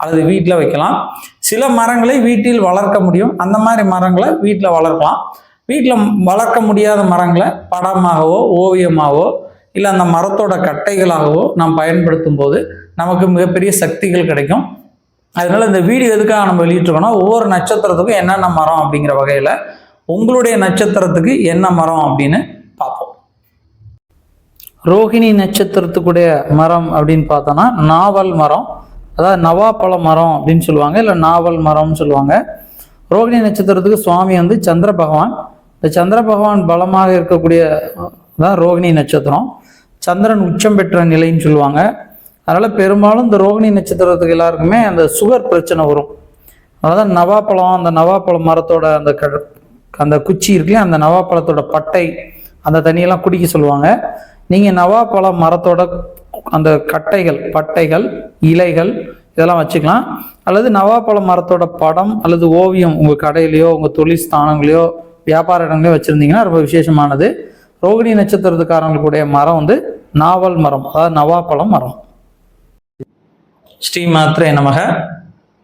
அல்லது வீட்டில் வைக்கலாம். சில மரங்களை வீட்டில் வளர்க்க முடியும். அந்த மாதிரி மரங்களை வீட்டில் வளர்க்கலாம். வீட்டில் வளர்க்க முடியாத மரங்களை படமாகவோ ஓவியமாகவோ இல்லை அந்த மரத்தோட கட்டைகளாகவோ நாம் பயன்படுத்தும் போது நமக்கு மிகப்பெரிய சக்திகள் கிடைக்கும். அதனால இந்த வீடியோ எதுக்காக நம்ம வெளியிட்டிருக்கோம்னா ஒவ்வொரு நட்சத்திரத்துக்கும் என்னென்ன மரம் அப்படிங்கிற வகையில் உங்களுடைய நட்சத்திரத்துக்கு என்ன மரம் அப்படின்னு பார்ப்போம். ரோகிணி நட்சத்திரத்துக்குடைய மரம் அப்படின்னு பார்த்தோன்னா நாவல் மரம். அதாவது நவாப்பழ மரம் அப்படின்னு சொல்லுவாங்க இல்லை நாவல் மரம்னு சொல்லுவாங்க. ரோகிணி நட்சத்திரத்துக்கு சுவாமி வந்து சந்திர பகவான். இந்த சந்திர பகவான் பலமாக இருக்கக்கூடிய தான் ரோகிணி நட்சத்திரம். சந்திரன் உச்சம் பெற்ற நிலைன்னு சொல்லுவாங்க. அதனால் பெரும்பாலும் இந்த ரோகிணி நட்சத்திரத்துக்கு எல்லாருக்குமே அந்த சுகர் பிரச்சனை வரும். அதாவது நவாப்பழம் அந்த நவாப்பழம் மரத்தோட அந்த க அந்த குச்சி இருக்குல்ல அந்த நவாப்பழத்தோட பட்டை அந்த தண்ணியெல்லாம் குடிக்க சொல்லுவாங்க. நீங்கள் நவாப்பழம் மரத்தோட அந்த கட்டைகள் பட்டைகள் இலைகள் இதெல்லாம் வச்சுக்கலாம். அல்லது நவாப்பழ மரத்தோட படம் அல்லது ஓவியம் உங்கள் கடையிலையோ உங்கள் தொழில் ஸ்தானங்களையோ வியாபார இடங்களையோ வச்சுருந்தீங்கன்னா ரொம்ப விசேஷமானது. ரோகிணி நட்சத்திரத்துக்காரங்களுடைய மரம் வந்து நாவல் மரம் அதாவது நவாப்பழம் மரம். ஸ்ரீ மாத்திரை நமக.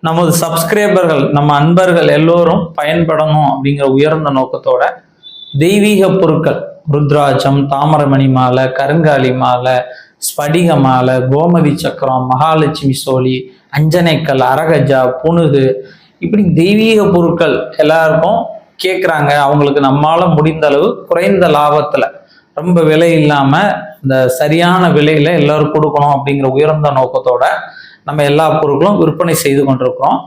நமது சப்ஸ்கிரைபர்கள் நம்ம அன்பர்கள் எல்லோரும் பயன்படணும் அப்படிங்கிற உயர்ந்த நோக்கத்தோட தெய்வீக பொருட்கள் ருத்ராட்சம் தாமரமணி மாலை கருங்காலி மாலை ஸ்படிக மாலை கோமதி சக்கரம் மகாலட்சுமி சோழி அஞ்சனைக்கல் அரகஜா புனுகு இப்படி தெய்வீக பொருட்கள் எல்லாருக்கும் கேட்குறாங்க அவங்களுக்கு நம்மால் முடிந்த அளவு குறைந்த லாபத்தில். ரொம்ப விலை இல்லாமல் இந்த சரியான விலையில் எல்லோரும் கொடுக்கணும் அப்படிங்கிற உயர்ந்த நோக்கத்தோட நம்ம எல்லா பொருட்களும் விற்பனை செய்து கொண்டிருக்கிறோம்.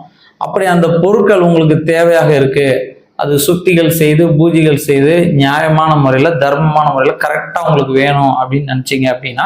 அப்படி அந்த பொருட்கள் உங்களுக்கு தேவையாக இருக்குது அது சுத்திகள் செய்து பூஜைகள் செய்து நியாயமான முறையில் தர்மமான முறையில் கரெக்டாக உங்களுக்கு வேணும் அப்படின்னு நினச்சிங்க அப்படின்னா